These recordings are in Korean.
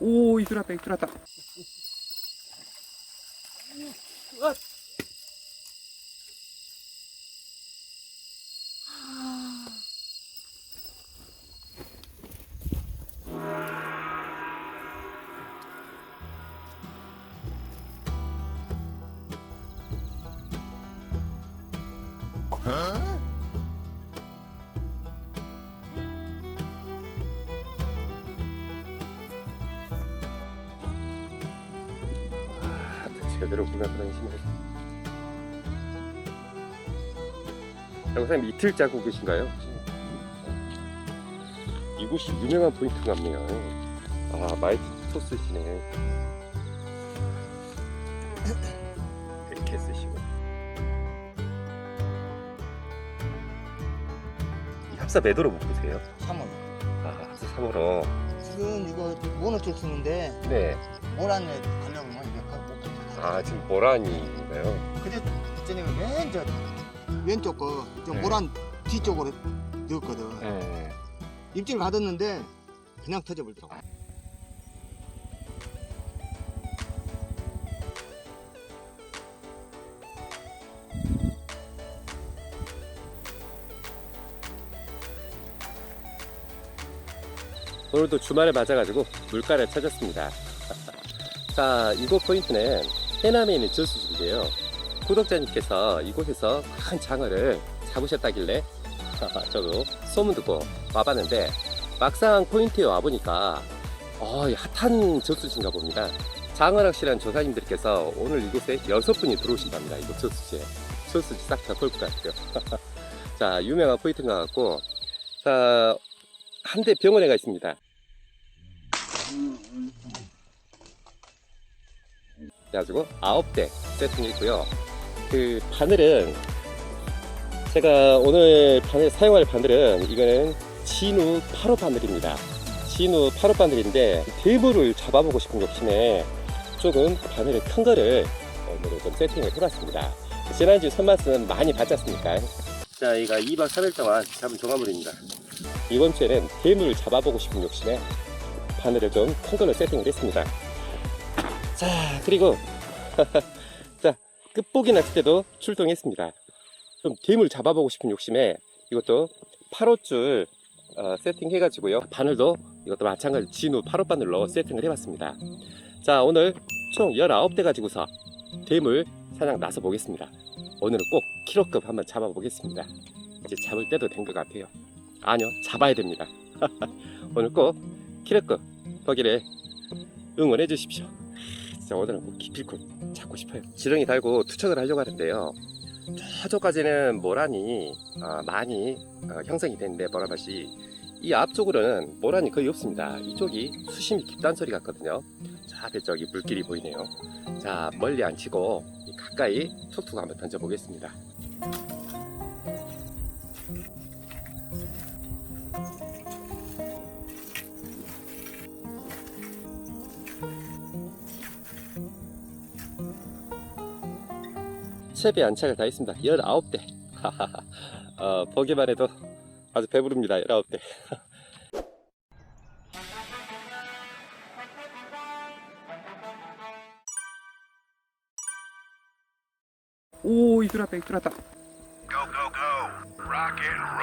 오, 이 들어왔다, 이 들어왔다. 아, 제대로 구매하는 힘을. 영상 이틀 짜고 계신가요? 이곳이 유명한 포인트가 없네요. 아, 마이티 소스시네. 이렇게 쓰시고. 이 합사 매도로 못 보세요? 3월. 아, 합사 3월호. 지금 이거 모노줄 쓰는데 네. 모란에 아, 지금 모란이인가요? 그래 전에 왼쪽 왼쪽 거좀 네. 모란 뒤쪽으로 넣었거든. 네. 입질 받았는데 그냥 터져버리더라고. 오늘도 주말에 맞아가지고 물가를 찾았습니다. 자, 이곳 포인트는 해남에 있는 저수지인데요. 구독자님께서 이곳에서 큰 장어를 잡으셨다길래 저도 소문 듣고 와봤는데 막상 포인트에 와보니까 어, 이 핫한 저수지인가 봅니다. 장어 낚시라는 조사님들께서 오늘 이곳에 여섯 분이 들어오신답니다. 이곳 저수지에. 저수지 싹 다 볼것 같고요. 자, 유명한 포인트인 것 같고 자, 한 대 병원에 가 있습니다. 그래가지고 아홉 대 세팅이 있고요. 그 바늘은 제가 오늘 바늘 사용할 바늘은 이거는 진우 8호 바늘입니다. 진우 8호 바늘인데 대물을 잡아보고 싶은 욕심에 조금 바늘을 큰 거를 오늘은 좀 세팅을 해봤습니다. 지난주 선맛은 많이 받지 않습니까? 자, 이가 2박 3일 동안 잡은 종합물입니다. 이번 주에는 대물을 잡아보고 싶은 욕심에 바늘을 좀 큰 걸로 세팅을 했습니다. 자, 그리고 자 끝보기 낚시 때도 출동했습니다. 좀 대물 잡아보고 싶은 욕심에 이것도 8호줄 어, 세팅해 가지고요. 바늘도 이것도 마찬가지 진우 8호 바늘로 세팅을 해봤습니다. 자, 오늘 총 19대 가지고서 대물 사냥 나서 보겠습니다. 오늘은 꼭 키로급 한번 잡아보겠습니다. 이제 잡을 때도 된 것 같아요. 아니요, 잡아야 됩니다. 오늘 꼭 키로급 거기를 응원해 주십시오. 진짜 오늘은 꼭 기필코 잡고 싶어요. 지렁이 달고 투척을 하려고 하는데요. 저쪽까지는 모란이 어, 많이 어, 형성이 됐는데 모란밭이 이 앞쪽으로는 모란이 거의 없습니다. 이쪽이 수심이 깊다는 소리 같거든요. 자, 앞에 저기 물길이 보이네요. 자, 멀리 안 치고 가까이 툭툭 한번 던져 보겠습니다. 세배 안착을 다 했습니다. 19대. 어, 보기만 해도 아주 배부릅니다. 19대. 오, 이 들어왔다, 이 들어왔다. Go, go, go. Rock and roll.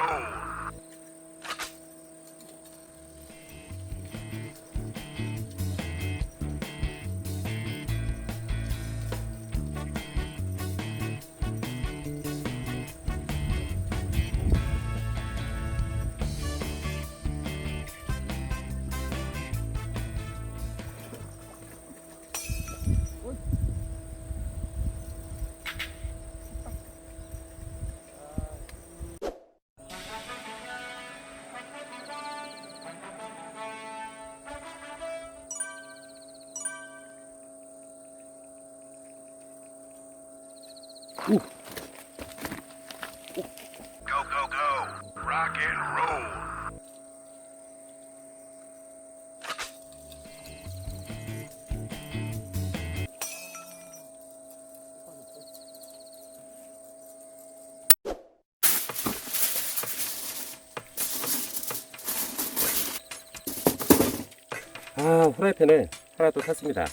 아, 후라이팬을 하나 또 샀습니다.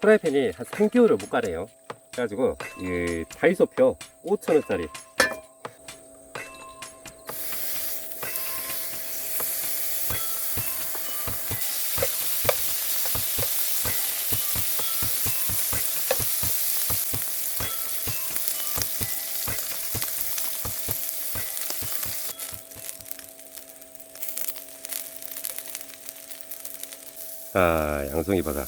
후라이팬이 한 3개월을 못 가네요. 그래가지고, 이 다이소표 5,000원짜리. 아, 양송이 바다.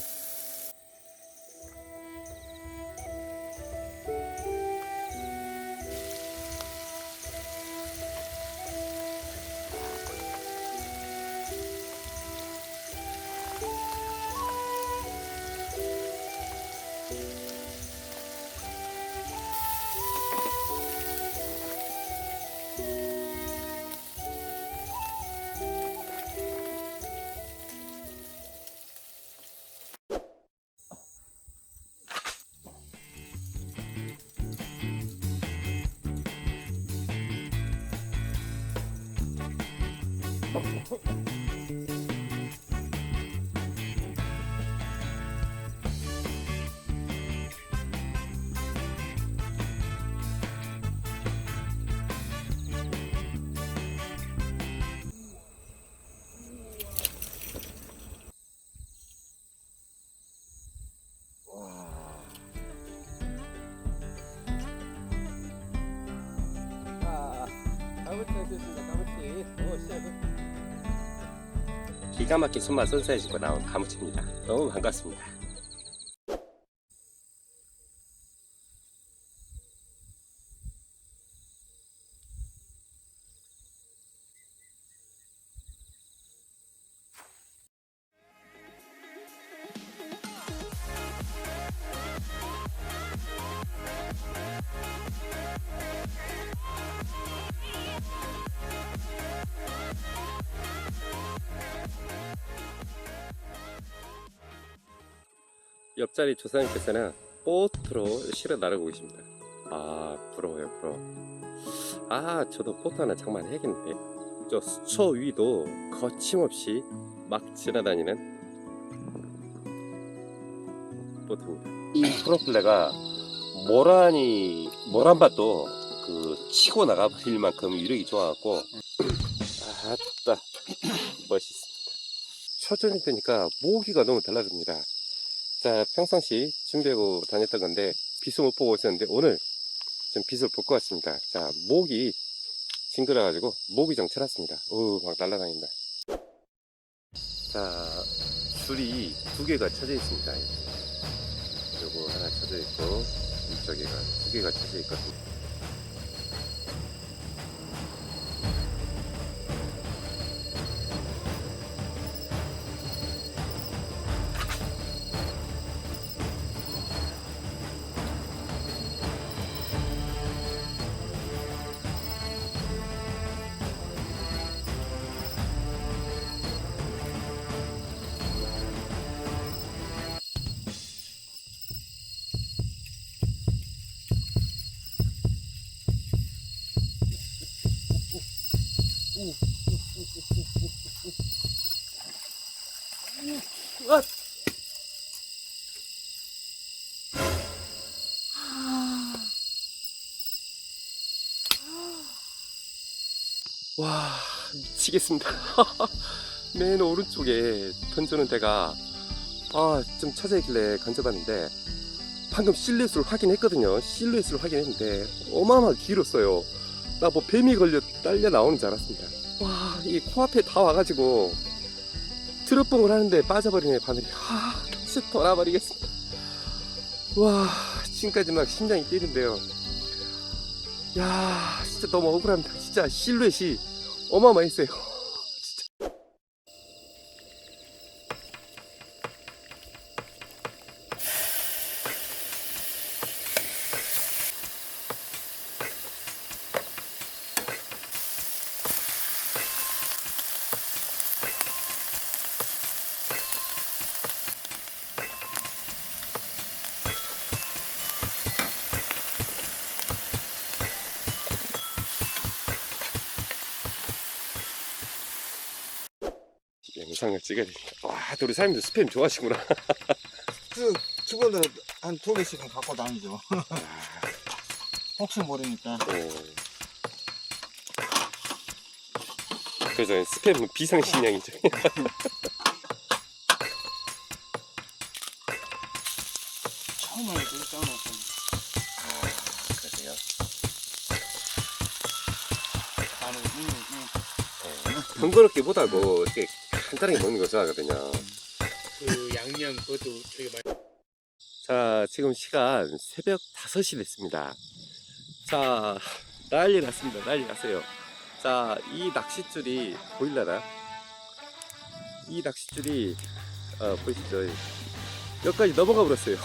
기가 막힌 손맛 선사해주고 나온 가무치입니다. 너무 반갑습니다. 옆자리 조사님께서는 보트로 실어 나르고 계십니다. 아 부러워요 부러워. 아 저도 보트 하나 장만해야겠는데. 저 수초 위도 거침없이 막 지나다니는 보트입니다. 이 프로펠러가 모란이 모란밭도 그 치고 나가버릴 만큼 위력이 좋아갖고 아따 멋있습니다. 초전이 되니까 모기가 너무 달라집니다. 자, 평상시 준비하고 다녔던 건데, 빛을 못 보고 있었는데, 오늘 좀 빛을 볼 것 같습니다. 자, 목이 징그러가지고, 모기 정 쳐놨습니다. 오, 막 날아다닌다. 자, 줄이 두 개가 쳐져 있습니다. 요거 하나 쳐져 있고, 이쪽에가 두 개가 쳐져 있거든요. 와 미치겠습니다. 맨 오른쪽에 던져놓은 데가 아좀 쳐져있길래 건져봤는데 방금 실루엣을 확인했거든요. 실루엣을 확인했는데 어마어마하게 길었어요. 나 뭐 뱀이 걸려 딸려 나오는 줄 알았습니다. 와 이게 코앞에 다 와가지고 트럭봉을 하는데 빠져버리네 바늘이. 아 진짜 돌아버리겠습니다. 와 지금까지 막 심장이 뛰는데요. 야 진짜 너무 억울합니다 진짜 실루엣이 어마어마했어요 찍어야 되니까. 와, 또 우리 사장님도 스팸 좋아하시구나. 그 기본으로 한두 개씩은 갖고 다니죠. 혹시 모르니까. 어. 그래서 스팸은 비상식량이죠. 처음 알고 있잖아. 그러세요. 나는 음, 음. 번거롭게 보다고 이렇게 간단하게 먹는 거 좋아하거든요. 그 양념 그것도 되게 많이 자, 지금 시간 새벽 5시 됐습니다. 자, 난리 났습니다. 난리 났어요. 자, 이 낚싯줄이 보일라나? 이 낚싯줄이, 어, 보이시죠? 여기까지 넘어가 버렸어요.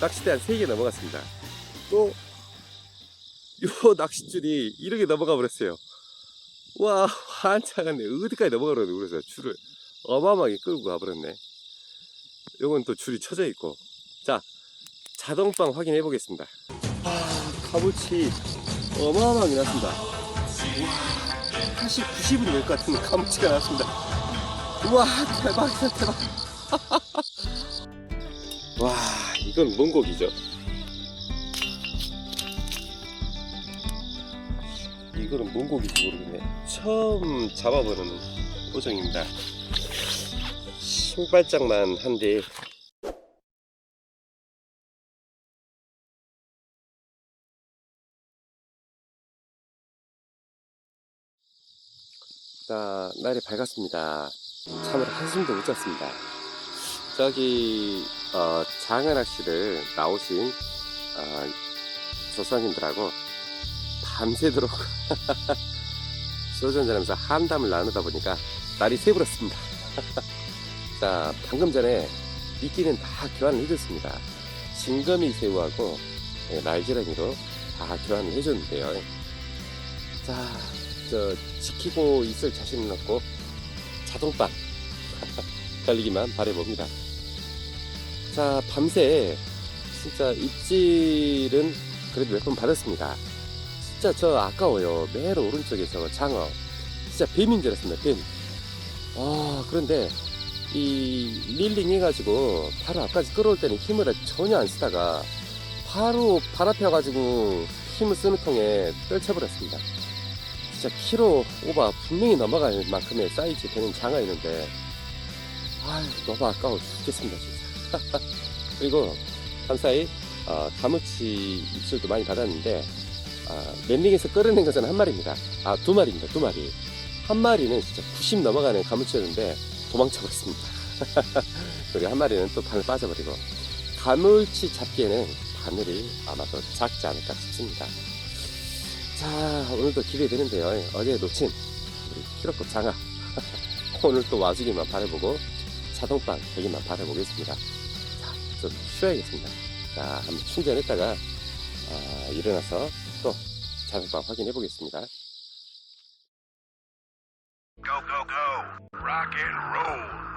낚싯대 한 3개 넘어갔습니다. 또, 요 낚싯줄이 이렇게 넘어가 버렸어요. 와, 환장하네. 어디까지 넘어가 버렸네. 그래서 줄을 어마어마하게 끌고 가버렸네. 요건 또 줄이 쳐져 있고. 자, 자동빵 확인해 보겠습니다. 아, 가무치 어마어마하게 났습니다. 와, 80, 90은 될 것 같은 가무치가 났습니다. 우와, 대박이다, 대박. 와, 이건 뭔 고기죠? 이거는 뭔 고기인지 모르겠네. 처음 잡아보는 도정입니다. 신발장만 한데 자, 날이 밝았습니다. 참으로 한숨도 못 잤습니다. 저기, 어, 장어 낚시를 나오신, 어, 조수님들하고 밤새도록 소주 한잔하면서 한담을 나누다 보니까 날이 새버렸습니다. 자, 방금 전에 미끼는 다 교환을 해줬습니다. 진거미 새우하고 예, 날지렁이로 다 교환을 해줬는데요. 자, 저 지키고 있을 자신은 없고 자동빵 달리기만 바래봅니다. 자 밤새 진짜 입질은 그래도 몇 번 받았습니다. 진짜 저 아까워요. 맨 오른쪽에 저 장어 진짜 뱀인 줄 알았습니다. 뱀. 아 그런데 이 릴링 해가지고 바로 앞까지 끌어올 때는 힘을 전혀 안 쓰다가 바로 와가지고 힘을 쓰는 통에 떨쳐버렸습니다. 진짜 키로 오바 분명히 넘어갈 만큼의 사이즈 되는 장어였는데 아유 너무 아까워 죽겠습니다 진짜. 그리고 감사히 어, 가무치 입술도 많이 받았는데 어, 랜딩에서 끌어낸 것은 한 마리입니다. 아 두 마리입니다 두 마리. 한 마리는 진짜 90 넘어가는 가무치였는데 도망쳐 버렸습니다. 그리고 한 마리는 또 바늘 빠져버리고 가물치 잡기에는 바늘이 아마도 작지 않을까 싶습니다. 자 오늘도 기대되는데요. 어제 놓친 우리 키로급 장아. 오늘 또 와주기만 바라보고 자동빵 되기만 바라보겠습니다. 자 좀 쉬어야겠습니다. 자 한번 충전했다가 아, 일어나서 또 자동빵 확인해 보겠습니다. Go, go, go. Rock and roll.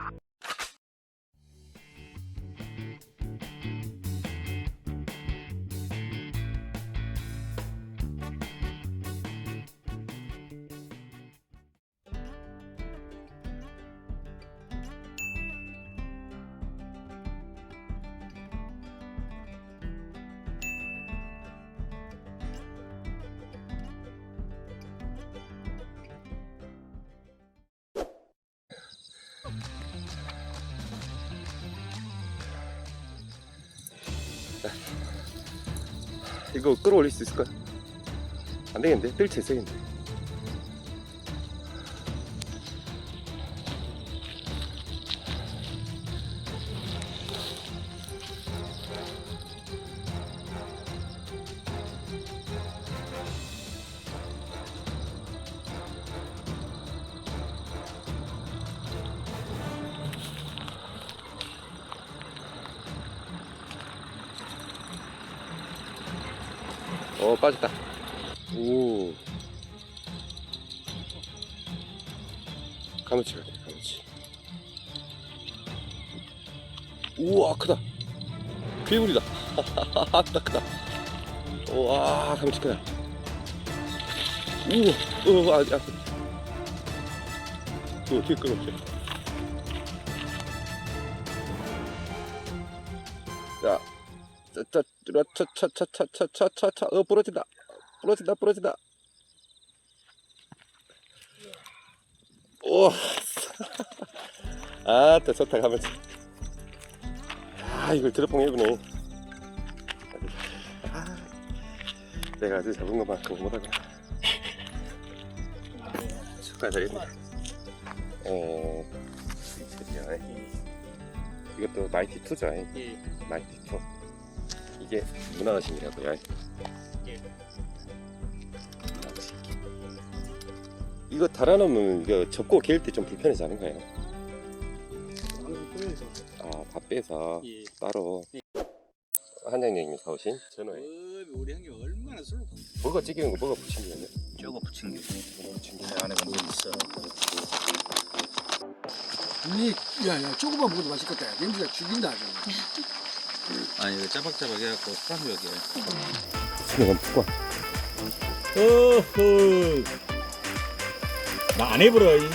이거 끌어올릴 수 있을까? 안 되겠는데 뜰채 있어야 어 빠졌다. 오. 가무치 같아 가무치. 우와 크다. 괴물이다. 아따 크다. 우와 가무치 크다. 우와 우와 아, 아. 이거 어떻게 끊었지 차차차차차차차차 어 부러진다. 부러진다 부러진다. 우와 아또 좋다 가면서 아 이걸 드롭봉 해보네 아, 내가 아주 잡은 것만큼 못하구나 축하드립니다. 어 드디어 이것도 마이티 2죠 예. 마이티 2 이게 문화의식이라고요 예. 문화의식. 이거 달아놓으면 이거 접고 개일 때좀 불편하지 않은가요? 아, 밥 빼서 예. 따로 한장님이 사오신 전어에 어, 우리 형님 얼마나 술 뭐가 찌개는 거 뭐가 부침개냐? 저거 붙인 게 뭐가 부침개 안에 뭐 있어. 이, 야, 야, 조금만 먹어도 맛있겠다. 야. 냄새가 죽인다, 아주. 아니 이거 짜박짜박 해갖고 사람벽에. 수명은 푸고 어허. 나안 해보라 이.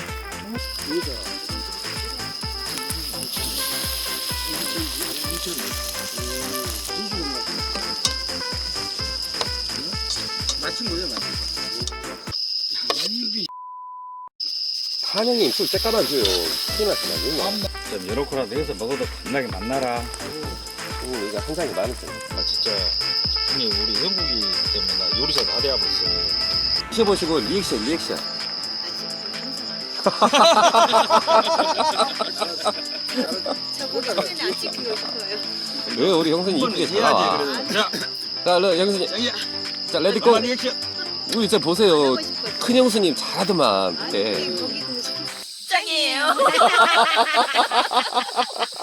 맞춘 거예요, 맞춘 술 째까만 줘요. 큰일 이거 좀 요렇게라도 해서 먹어도 겁나게 맛나라 음, 이거 한 장이 많으죠 아 진짜. 아니 우리 형국이 때문에 나 요리사 다 돼버렸어 드셔보시고 리액션 리액션. 저거 사진 안 찍히고 싶어요. 왜 우리 형수님 이쁘게 살아 자. 자 러- 형수님. 자 레디고. 우리 저 보세요. 하고 싶어요. 큰 형수님 잘하더만 아니, 그때. 저기 그 짱이에요.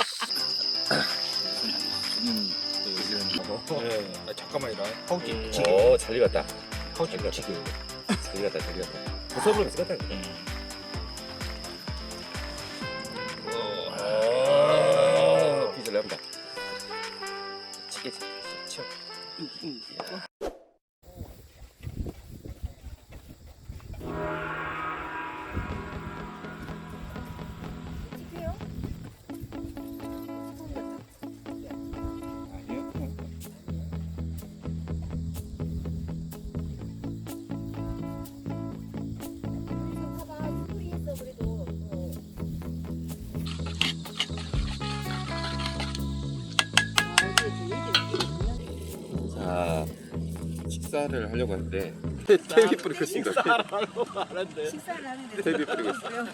예. 아, 잠깐만 이라 허기 오, 잘 익었다. 허기 잘 치기 잘 익었다, 잘 익었다. 부숴버리면 쓰겠다. 식사를 하려고 하는데 테이프 뿌리고 있습니다. 식사를 하는데 테이프 뿌리고 있어요.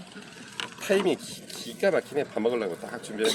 타이밍 기, 기가 막히네. 밥 먹으려고 딱 준비해.